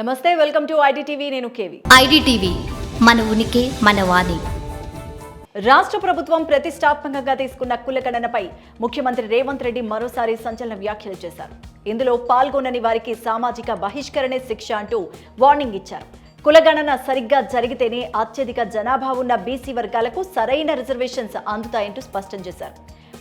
నమస్తే welcome to IDTV. నేను KV. IDTV మన ఉనికి మన వాణి. రాష్ట్ర ప్రభుత్వం ప్రతిష్టాత్మకంగా తీసుకున్న కులగణనపై ముఖ్యమంత్రి రేవంత్ రెడ్డి మరోసారి సంచలన వ్యాఖ్యలు చేశారు. ఇందులో పాల్గొనని వారికి సామాజిక బహిష్కరణే శిక్ష అంటూ వార్నింగ్ ఇచ్చారు. కులగణన సరిగ్గా జరిగితేనే అత్యధిక జనాభా ఉన్న బీసీ వర్గాలకు సరైన రిజర్వేషన్స్ అందుతాయంటూ స్పష్టం చేశారు.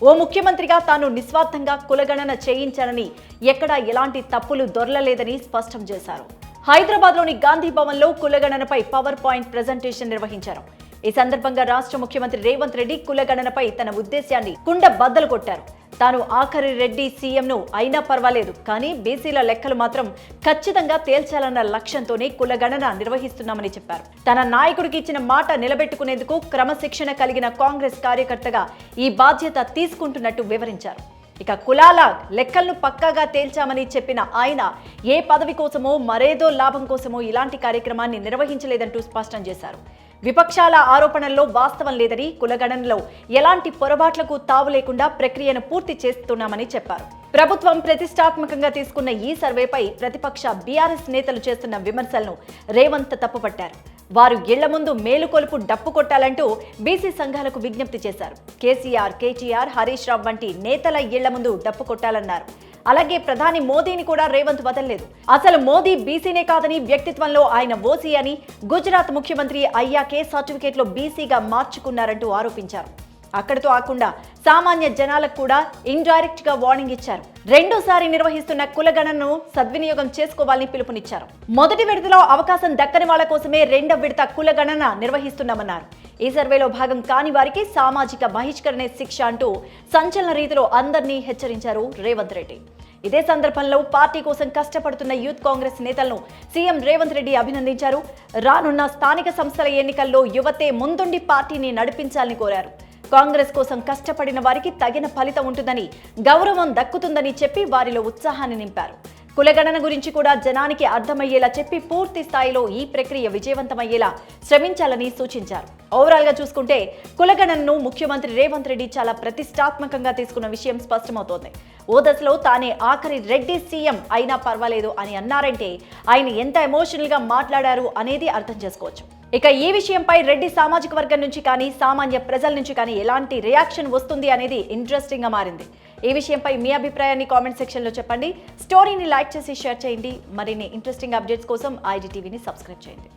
ఓ ముఖ్యమంత్రిగా తాను నిస్వార్థంగా కులగణన చేయించానని ఎక్కడా ఎలాంటి తప్పులు దొరలలేదని స్పష్టం చేశారు. హైదరాబాద్లోని గాంధీ భవన్లో కులగణనపై పవర్ పాయింట్ ప్రజెంటేషన్ నిర్వహించారు. ఈ సందర్భంగా రాష్ట్ర ముఖ్యమంత్రి రేవంత్ రెడ్డి కులగణనపై తన ఉద్దేశాన్ని కుండ బద్దలు కొట్టారు. తాను ఆఖరి రెడ్డి సీఎంను అయినా పర్వాలేదు కానీ బీసీల లెక్కలు మాత్రం ఖచ్చితంగా తేల్చాలన్న లక్ష్యంతోనే కులగణన నిర్వహిస్తున్నామని చెప్పారు. తన నాయకుడికి ఇచ్చిన మాట నిలబెట్టుకునేందుకు క్రమశిక్షణ కలిగిన కాంగ్రెస్ కార్యకర్తగా ఈ బాధ్యత తీసుకుంటున్నట్టు వివరించారు. ఇక కులాల లెక్కలను పక్కాగా తేల్చామని చెప్పిన ఆయన ఏ పదవి కోసమో మరేదో లాభం కోసమో ఇలాంటి కార్యక్రమాన్ని నిర్వహించలేదంటూ స్పష్టం చేశారు. విపక్షాల ఆరోపణల్లో వాస్తవం లేదని కులగణనలో ఎలాంటి పొరపాట్లకు తావు లేకుండా ప్రక్రియను పూర్తి చేస్తున్నామని చెప్పారు. ప్రభుత్వం ప్రతిష్టాత్మకంగా తీసుకున్న ఈ సర్వేపై ప్రతిపక్ష బీఆర్ఎస్ నేతలు చేస్తున్న విమర్శలను రేవంత్ తప్పుపట్టారు. వారు ఇళ్ళ ముందు మేలుకొలుపు డప్పు కొట్టాలంటూ బీసీ సంఘాలకు విజ్ఞప్తి చేశారు. కేసీఆర్ కేటీఆర్ హరీష్ రావు వంటి నేతల ఇళ్ళ ముందు డప్పు కొట్టాలన్నారు. అలాగే ప్రధాని మోదీని కూడా రేవంత్ వదలలేదు. అసలు మోదీ బీసీనే కాదని వ్యక్తిత్వంలో ఆయన ఓసీ అని గుజరాత్ ముఖ్యమంత్రి అయ్యాకే సర్టిఫికేట్లో బీసీగా మార్చుకున్నారంటూ ఆరోపించారు. అక్కడితో ఆకుండా సామాన్య జనాలకు కూడా ఇండైరెక్ట్గా వార్నింగ్ ఇచ్చారు. రెండోసారి నిర్వహిస్తున్న కులగణనను సద్వినియోగం చేసుకోవాలని పిలుపునిచ్చారు. మొదటి విడతలో అవకాశం దక్కని వాళ్ళ కోసమే రెండో విడత కులగణన నిర్వహిస్తున్నామన్నారు. ఈ సర్వేలో భాగం కాని వారికి సామాజిక బహిష్కరణే శిక్ష అంటూ సంచలన రీతిలో అందరినీ హెచ్చరించారు రేవంత్ రెడ్డి. ఇదే సందర్భంలో పార్టీ కోసం కష్టపడుతున్న యూత్ కాంగ్రెస్ నేతలను సీఎం రేవంత్ రెడ్డి అభినందించారు. రానున్న స్థానిక సంస్థల ఎన్నికల్లో యువతే ముందుండి పార్టీని నడిపించాలని కోరారు. కాంగ్రెస్ కోసం కష్టపడిన వారికి తగిన ఫలితం ఉంటుందని గౌరవం దక్కుతుందని చెప్పి వారిలో ఉత్సాహాన్ని నింపారు. కులగణన గురించి కూడా జనానికి అర్థమయ్యేలా చెప్పి పూర్తి స్థాయిలో ఈ ప్రక్రియ విజయవంతమయ్యేలా శ్రమించాలని సూచించారు. ఓవరాల్గా చూసుకుంటే కులగణనను ముఖ్యమంత్రి రేవంత్ రెడ్డి చాలా ప్రతిష్టాత్మకంగా తీసుకున్న విషయం స్పష్టమవుతోంది. ఓ దశలో తానే ఆఖరి రెడ్డి సీఎం అయినా పర్వాలేదు అని అన్నారంటే ఆయన ఎంత ఎమోషనల్గా మాట్లాడారు అనేది అర్థం చేసుకోవచ్చు. ఇక ఈ విషయంపై రెడ్డి సామాజిక వర్గం నుంచి కానీ సామాన్య ప్రజల నుంచి కానీ ఎలాంటి రియాక్షన్ వస్తుంది అనేది ఇంట్రెస్టింగ్గా మారింది. ఈ విషయంపై మీ అభిప్రాయాన్ని కామెంట్ సెక్షన్లో చెప్పండి. స్టోరీని లైక్ చేసి షేర్ చేయండి. మరిన్ని ఇంట్రెస్టింగ్ అప్డేట్స్ కోసం ఐడి టీవీని సబ్స్క్రైబ్ చేయండి.